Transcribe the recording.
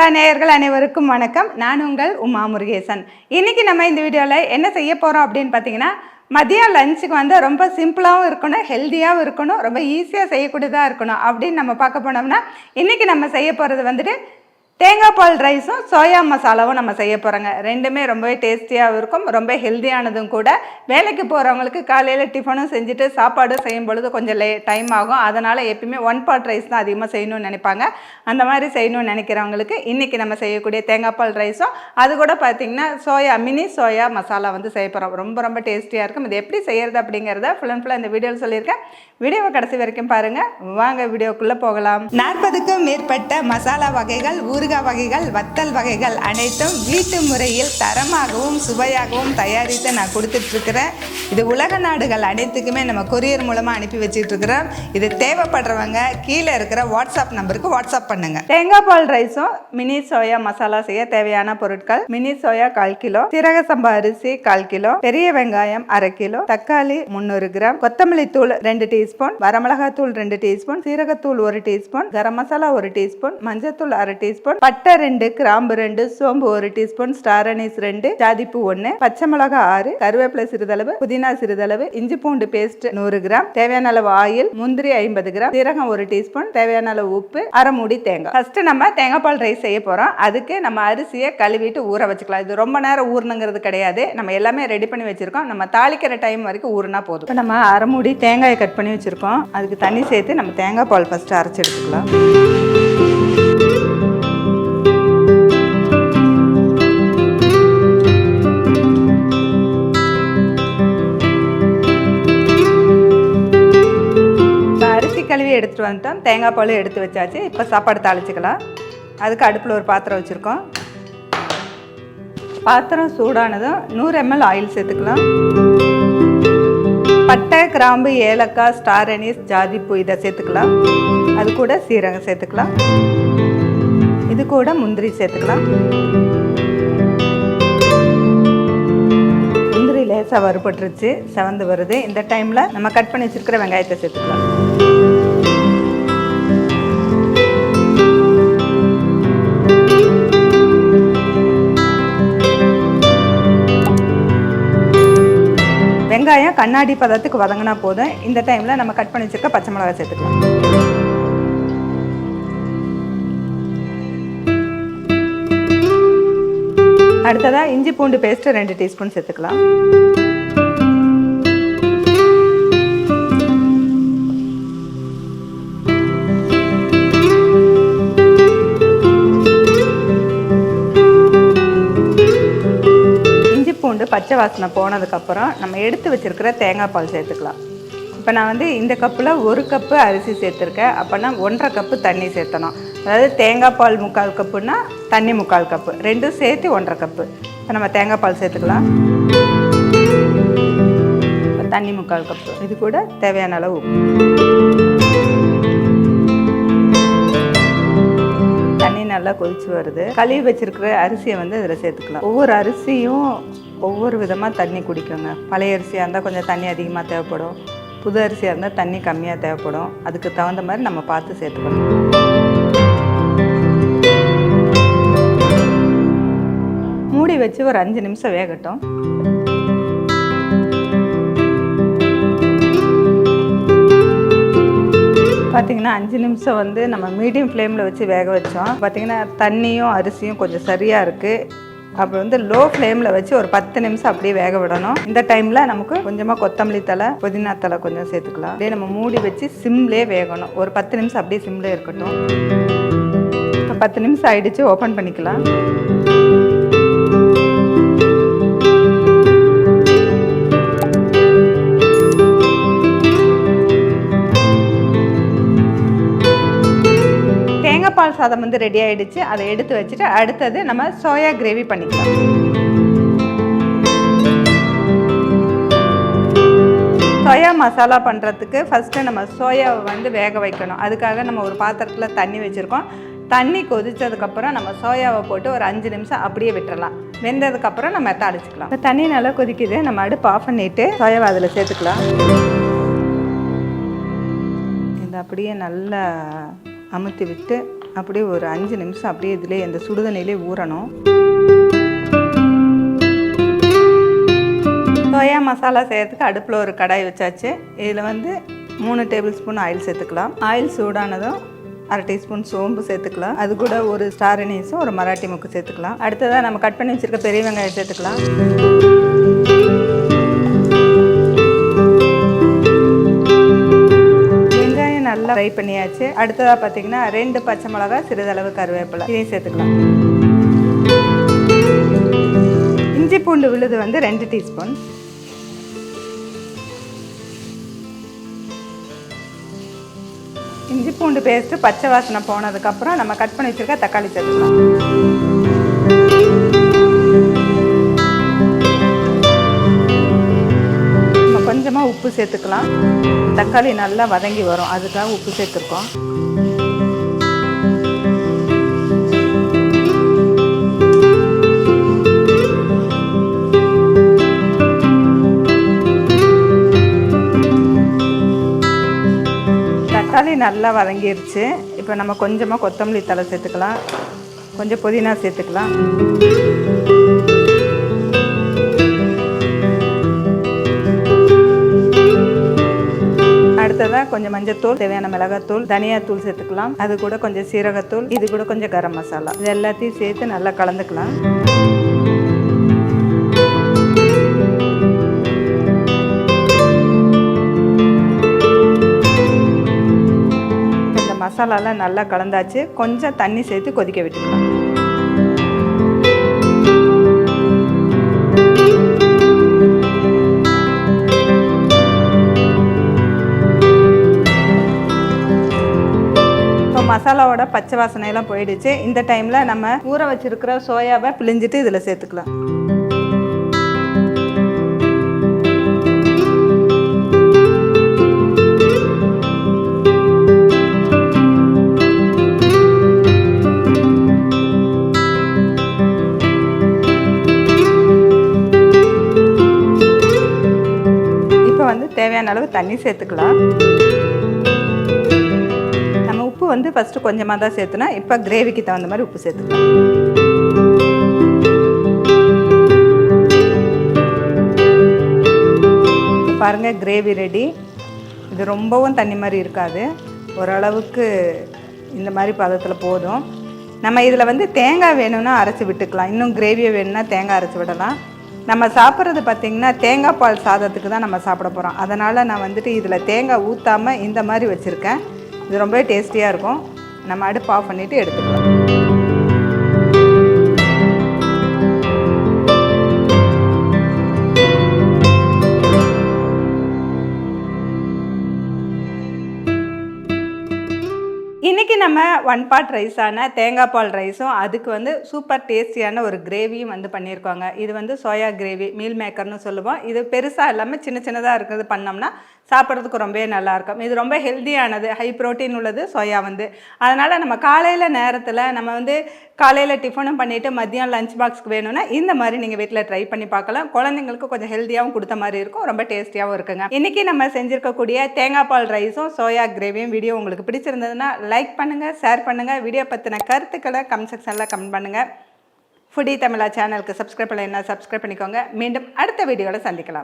சுற்றுலா நேயர்கள் அனைவருக்கும் வணக்கம். நான் உங்கள் உமா முருகேசன். இன்றைக்கி நம்ம இந்த வீடியோவில் என்ன செய்ய போகிறோம் அப்படின்னு பார்த்தீங்கன்னா மதியம் லஞ்சுக்கு வந்து ரொம்ப சிம்பிளாகவும் இருக்கணும் ஹெல்த்தியாகவும் இருக்கணும் ரொம்ப ஈஸியாக செய்யக்கூடியதாக இருக்கணும் அப்படின்னு நம்ம பார்க்க போனோம்னா இன்றைக்கி நம்ம செய்ய போகிறது வந்துட்டு தேங்காய் பால் ரைஸும் சோயா மசாலாவும் நம்ம செய்ய போகிறோங்க ரெண்டுமே ரொம்பவே டேஸ்டியாகவும் இருக்கும். ரொம்ப ஹெல்த்தியானதும் கூட. வேலைக்கு போகிறவங்களுக்கு காலையில் டிஃபனும் செஞ்சுட்டு சாப்பாடும் செய்யும் பொழுது கொஞ்சம் லே டைம் ஆகும். அதனால் எப்பயுமே ஒன் பாட் ரைஸ் தான் அதிகமாக செய்யணும்னு நினைப்பாங்க. அந்த மாதிரி செய்யணும்னு நினைக்கிறவங்களுக்கு இன்றைக்கி நம்ம செய்யக்கூடிய தேங்காய் பால் ரைஸும் அது கூட பார்த்திங்கன்னா சோயா மினி சோயா மசாலா வந்து செய்ய போகிறோம் ரொம்ப ரொம்ப டேஸ்டியாக இருக்கும். இது எப்படி செய்கிறது அப்படிங்கிறத ஃபுல் அண்ட் ஃபுல்லாக இந்த வீடியோவில் சொல்லியிருக்கேன். வீடியோவை கடைசி வரைக்கும் பாருங்கள் வாங்க வீடியோக்குள்ளே போகலாம். நாற்பதுக்கும் மேற்பட்ட மசாலா வகைகள் ஊருக்கு ஊறுகாய் வகைகள் வத்தல் வகைகள் அனைத்தும் வீட்டு முறையில் தரமாகவும் சுவையாகவும் தயாரித்து நான் கொடுத்துட்ருக்குறேன். இது உலக நாடுகள் அனைத்துக்குமே நம்ம கொரியர் மூலமாக அனுப்பி வச்சிட்ருக்கிறோம். இது தேவைப்படுறவங்க கீழே இருக்கிற வாட்ஸ்அப் நம்பருக்கு வாட்ஸ்அப் பண்ணுங்கள் தேங்காய் பால் ரைஸும் மினி சோயா மசாலா செய்ய தேவையான பொருட்கள் மினி சோயா கால் கிலோ சீரக சம்பா அரிசி கால் கிலோ பெரிய வெங்காயம் அரை கிலோ தக்காளி முந்நூறு கிராம் கொத்தமல்லி தூள் ரெண்டு டீஸ்பூன் வரமிளகாய் தூள் ரெண்டு டீஸ்பூன் சீரகத்தூள் ஒரு டீஸ்பூன் கரம் மசாலா ஒரு டீஸ்பூன் மஞ்சத்தூள் அரை டீஸ்பூன் பட்டை ரெண்டு கிராம்பு ரெண்டு சோம்பு ஒரு டீஸ்பூன் ஸ்டார் அனீஸ் ரெண்டு ஜாதிப்பு ஒன்று பச்சை மிளகா ஆறு கருவேப்பிலை சிறிதளவு புதினா சிறிதளவு இஞ்சி பூண்டு பேஸ்ட் நூறு கிராம் தேவையான அளவு ஆயில் முந்திரி ஐம்பது கிராம் சீரகம் ஒரு டீஸ்பூன் தேவையான அளவு உப்பு அரை மூடி தேங்காய். ஃபர்ஸ்ட் நம்ம தேங்காய் பால் ரைஸ் செய்ய போறோம். அதுக்கு நம்ம அரிசியை கழுவிட்டு ஊற வச்சுக்கலாம். இது ரொம்ப நேரம் ஊறணுங்கிறது கிடையாது. நம்ம எல்லாமே ரெடி பண்ணி வச்சிருக்கோம். நம்ம தாளிக்கிற டைம் வரைக்கும் ஊறினா போதும். இப்போ நம்ம அரை மூடி தேங்காயை கட் பண்ணி வச்சிருக்கோம். அதுக்கு தண்ணி சேர்த்து நம்ம தேங்காய் பால் ஃபர்ஸ்ட் அரைச்சி எடுத்துக்கலாம். எடுத்துகிட்டு வந்துட்டோம். தேங்காய் பாலும் எடுத்து வச்சாச்சு. இப்போ சாப்பாடு தாளிச்சுக்கலாம். அதுக்கு அடுப்பில் ஒரு பாத்திரம் வச்சுருக்கோம். பாத்திரம் சூடானதும் நூறு எம்எல் ஆயில் சேர்த்துக்கலாம். பட்டை கிராம்பு ஏலக்காய் ஸ்டார் அனீஸ் ஜாதிப்பூ இதை சேர்த்துக்கலாம். அது கூட சீரகம் சேர்த்துக்கலாம். இது கூட முந்திரி சேர்த்துக்கலாம். முந்திரி லேசாக வறுபட்டுருச்சு. செவந்து வருது. இந்த டைமில் நம்ம கட் பண்ணி வச்சுருக்கிற வெங்காயத்தை சேர்த்துக்கலாம். வெங்காயம் கண்ணாடி பதத்துக்கு வதங்கினா போதும். இந்த டைமில் நம்ம கட் பண்ணி வச்சுருக்க பச்சை மிளகாய் சேர்த்துக்கலாம். அடுத்ததாக இஞ்சி பூண்டு பேஸ்ட்டு ரெண்டு டீஸ்பூன் சேர்த்துக்கலாம். பச்சை வாசனை போனதுக்கப்புறம் நம்ம எடுத்து வச்சிருக்கிற தேங்காய் பால் சேர்த்துக்கலாம். இப்போ நான் வந்து இந்த கப்பில் ஒரு கப்பு அரிசி சேர்த்துருக்கேன். அப்போனா ஒன்றரை கப்பு தண்ணி சேர்த்தணும். அதாவது தேங்காய் பால் முக்கால் கப்புனா தண்ணி முக்கால் கப்பு. ரெண்டும் சேர்த்து ஒன்றரை கப்பு. இப்போ நம்ம தேங்காய் பால் சேர்த்துக்கலாம். தண்ணி முக்கால் கப்பு. இது கூட தேவையான அளவு நல்லா கொதிச்சு வருது. கழுவி வச்சிருக்கிற அரிசியை வந்து இதில் சேர்த்துக்கலாம். ஒவ்வொரு அரிசியும் ஒவ்வொரு விதமாக தண்ணி குடிக்குங்க. பழைய அரிசியாக இருந்தால் கொஞ்சம் தண்ணி அதிகமாக தேவைப்படும். புது அரிசியாக இருந்தால் தண்ணி கம்மியாக தேவைப்படும். அதுக்கு தகுந்த மாதிரி நம்ம பார்த்து சேர்த்துக்கணும். மூடி வச்சு ஒரு அஞ்சு நிமிஷம் வேகட்டும். பார்த்தீங்கன்னா அஞ்சு நிமிஷம் வந்து நம்ம மீடியம் ஃப்ளேமில் வச்சு வேக வச்சோம். பார்த்தீங்கன்னா தண்ணியும் அரிசியும் கொஞ்சம் சரியாக இருக்குது அப்புறம் வந்து லோ ஃப்ளேமில் வச்சு ஒரு பத்து நிமிஷம் அப்படியே வேக விடணும். இந்த டைமில் நமக்கு கொஞ்சமாக கொத்தமல்லி தலை புதினா தலை கொஞ்சம் சேர்த்துக்கலாம். அப்படியே நம்ம மூடி வச்சு சிம்லே வேகணும். ஒரு பத்து நிமிஷம் அப்படியே சிம்லே இருக்கட்டும். இப்போ பத்து நிமிஷம் ஆயிடுச்சு ஓப்பன் பண்ணிக்கலாம். சாம்பார் சாதம் வந்து ரெடி ஆகிடுச்சு அதை எடுத்து வச்சுட்டு அடுத்தது நம்ம சோயா கிரேவி பண்ணிக்கலாம். சோயா மசாலா பண்ணுறதுக்கு ஃபஸ்ட்டு நம்ம சோயாவை வந்து வேக வைக்கணும். அதுக்காக நம்ம ஒரு பாத்திரத்தில் தண்ணி வச்சுருக்கோம். தண்ணி கொதித்ததுக்கப்புறம் நம்ம சோயாவை போட்டு ஒரு அஞ்சு நிமிஷம் அப்படியே விட்டுறலாம். வெந்ததுக்கப்புறம் நம்ம தாளிச்சுக்கலாம் இப்போ தண்ணி நல்லா கொதிக்குது. நம்ம அடுப்பு ஆஃப் பண்ணிவிட்டு சோயாவை அதில் சேர்த்துக்கலாம். இது அப்படியே நல்லா அமுத்தி விட்டு அப்படியே ஒரு அஞ்சு நிமிஷம் அப்படியே இதிலே அந்த சுடுதண்ணிலே ஊறணும். சோயா மசாலா செய்கிறதுக்கு அடுப்பில் ஒரு கடாய் வச்சாச்சு. இதில் வந்து மூணு டேபிள் ஸ்பூன் ஆயில் சேர்த்துக்கலாம். ஆயில் சூடானதும் அரை டீஸ்பூன் சோம்பு சேர்த்துக்கலாம். அது கூட ஒரு ஸ்டார் அனீஸும் ஒரு மராட்டி முக்கு சேர்த்துக்கலாம். அடுத்ததாக நம்ம கட் பண்ணி வச்சுருக்க பெரிய வெங்காயம் சேர்த்துக்கலாம். நல்லா ஃப்ரை பண்ணியாச்சு. அடுத்ததாக பார்த்தீங்கன்னா ரெண்டு பச்சை மிளகாய் சிறிதளவு கருவேப்பிலை. இதையும் சேர்த்துக்கலாம். இஞ்சி பூண்டு விழுது வந்து ரெண்டு டீஸ்பூன். இஞ்சி பூண்டு பேஸ்ட்டு பச்சை வாசனை போனதுக்கப்புறம் நம்ம கட் பண்ணி வச்சுருக்க தக்காளி சேர்த்துக்கலாம். கொஞ்சமாக உப்பு சேர்த்துக்கலாம். தக்காளி நல்லா வதங்கி வரும். அதுக்காக உப்பு சேர்த்துருக்கோம். தக்காளி நல்லா வதங்கிருச்சு. இப்போ நம்ம கொஞ்சமாக கொத்தமல்லி தலை சேர்த்துக்கலாம். கொஞ்சம் புதினா சேர்த்துக்கலாம். அடுத்ததாக கொஞ்சம் மஞ்சத்தூள் தேவையான மிளகாத்தூள் தனியாத்தூள் சேர்த்துக்கலாம். அது கூட கொஞ்சம் சீரகத்தூள் இது கூட கொஞ்சம் கரம் மசாலா. இது எல்லாத்தையும் சேர்த்து நல்லா கலந்துக்கலாம். மசாலாலாம் நல்லா கலந்தாச்சு. கொஞ்சம் தண்ணி சேர்த்து கொதிக்க விட்டுக்கலாம். மசாலாவோட பச்சை வாசனையெல்லாம் போயிடுச்சு. இந்த டைமில் நம்ம ஊற வச்சுருக்கிற சோயாவை பிழிஞ்சிட்டு இதில் சேர்த்துக்கலாம். இப்போ வந்து தேவையான அளவு தண்ணி சேர்த்துக்கலாம். வந்து ஃபஸ்ட்டு கொஞ்சமாக தான் சேர்த்துனா இப்போ கிரேவிக்கு தகுந்த மாதிரி உப்பு சேர்த்துக்கலாம். பாருங்கள் கிரேவி ரெடி இது ரொம்பவும் தண்ணி மாதிரி இருக்காது. ஓரளவுக்கு இந்த மாதிரி பதத்தில் போதும். நம்ம இதில் வந்து தேங்காய் வேணும்னா அரைச்சி விட்டுக்கலாம். இன்னும் கிரேவியை வேணும்னா தேங்காய் அரைச்சி விடலாம். நம்ம சாப்பிட்றது பார்த்திங்கன்னா தேங்காய் பால் சாதத்துக்கு தான் நம்ம சாப்பிட போகிறோம் அதனால் நான் வந்துட்டு இதில் தேங்காய் ஊற்றாமல் இந்த மாதிரி வச்சுருக்கேன். இது ரொம்பவே டேஸ்டியாக இருக்கும். நம்ம அடுப்பு ஆஃப் பண்ணிவிட்டு எடுத்துக்கலாம். நம்ம ஒன் பாட் ரைஸான தேங்காய் பால் ரைஸும் அதுக்கு வந்து சூப்பர் டேஸ்டியான ஒரு கிரேவியும் வந்து பண்ணியிருக்காங்க. இது வந்து சோயா கிரேவி மீல் மேக்கர்னு சொல்லுவோம். இது பெருசாக இல்லாமல் சின்ன சின்னதாக இருக்கிறது பண்ணோம்னா சாப்பிட்றதுக்கு ரொம்பவே நல்லாயிருக்கும் இது ரொம்ப ஹெல்த்தியானது ஹை ப்ரோட்டீன் உள்ளது சோயா வந்து. அதனால் நம்ம காலையில் நேரத்தில் நம்ம வந்து காலையில் டிஃபனும் பண்ணிவிட்டு மதியம் லஞ்ச் பாக்ஸ்க்கு வேணும்னா இந்த மாதிரி நீங்கள் வீட்டில் ட்ரை பண்ணி பார்க்கலாம். குழந்தைங்களுக்கு கொஞ்சம் ஹெல்த்தியாகவும் கொடுத்த மாதிரி இருக்கும். ரொம்ப டேஸ்டியாகவும் இருக்குங்க. இன்றைக்கி நம்ம செஞ்சுருக்கக்கூடிய தேங்காய் பால் ரைஸும் சோயா கிரேவியும் வீடியோ உங்களுக்கு பிடிச்சிருந்ததுன்னா லைக் பண்ணுங்கள் ஷேர் பண்ணுங்கள் வீடியோ பற்றின கருத்துக்களை கமெண்ட் செக்ஷனில் கமெண்ட் பண்ணுங்கள் ஃபுடி தமிழா சேனலுக்கு சப்ஸ்கிரைப் பண்ணலைன்னா சப்ஸ்கிரைப் பண்ணிக்கோங்க. மீண்டும் அடுத்த வீடியோவில் சந்திக்கலாம்.